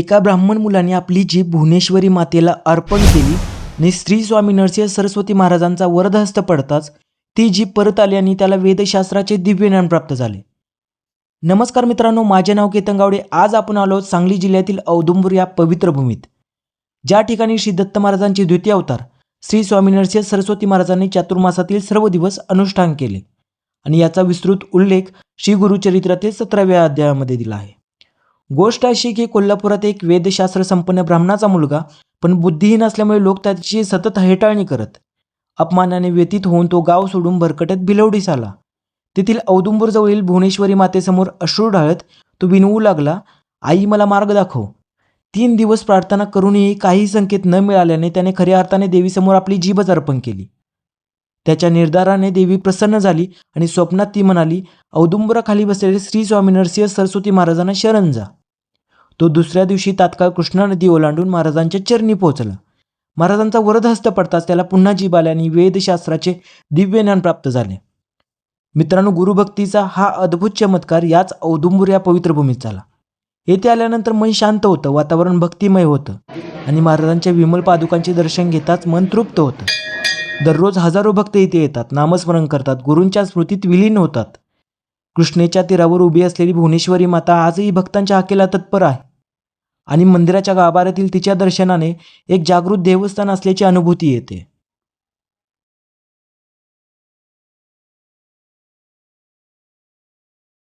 एका ब्राह्मण मुलाने आपली जीभ भुवनेश्वरी मातेला अर्पण केली आणि श्री स्वामी नरसिंह सरस्वती महाराजांचा वरदहस्त पडताच ती जीभ परत आली आणि त्याला वेदशास्त्राचे दिव्य ज्ञान प्राप्त झाले. नमस्कार मित्रांनो माझे नाव केतन गावडे. आज आपण आलो सांगली जिल्ह्यातील औदुंबूर या पवित्र भूमीत. ज्या ठिकाणी श्री दत्त महाराजांचे द्वितीय अवतार श्री स्वामी नरसिंह सरस्वती महाराजांनी चातुर्मासातील सर्व दिवस अनुष्ठान केले. आणि याचा विस्तृत उल्लेख श्री गुरुचरित्रातील सतराव्या अध्यायामध्ये दिला आहे. गोष्ट अशी की कोल्हापुरात एक वेदशास्त्र संपन्न ब्राह्मणाचा मुलगा पण बुद्धिहीन असल्यामुळे लोक त्याची सतत हेटाळणी करत अपमानाने व्यतीत होऊन तो गाव सोडून भरकटत भिलवडीस आला. तेथील औदुंबूरजवळील भुवनेश्वरी मातेसमोर अश्रू ढाळत तो विनवू लागला आई मला मार्ग दाखव. तीन दिवस प्रार्थना करूनही काही संकेत न मिळाल्याने त्याने खऱ्या अर्थाने देवीसमोर आपली जीभच अर्पण केली. त्याच्या निर्धाराने देवी प्रसन्न झाली आणि स्वप्नात ती म्हणाली औदुंबराखाली बसलेले श्री स्वामी नरसिंह सरस्वती महाराजांना शरण जा. तो दुसऱ्या दिवशी तात्काळ कृष्णा नदी ओलांडून महाराजांच्या चरणी पोहोचला. महाराजांचा वरदहस्त पडताच त्याला पुन्हा जीव आले आणि वेदशास्त्राचे दिव्य ज्ञान प्राप्त झाले. मित्रांनो गुरुभक्तीचा हा अद्भुत चमत्कार याच औदुंबूर या पवित्र भूमीत झाला. येथे आल्यानंतर मन शांत होतं वातावरण भक्तिमय होतं आणि महाराजांच्या विमल पादुकांचे दर्शन घेताच मन तृप्त होतं. दररोज हजारो भक्त इथे येतात नामस्मरण करतात गुरूंच्या स्मृतीत विलीन होतात. कृष्णेच्या तीरावर उभी असलेली भुवनेश्वरी माता आजही भक्तांच्या हाकेला तत्पर आहे. आणि मंदिराच्या गाभाऱ्यातील तिच्या दर्शनाने एक जागृत देवस्थान असल्याची अनुभूती येते.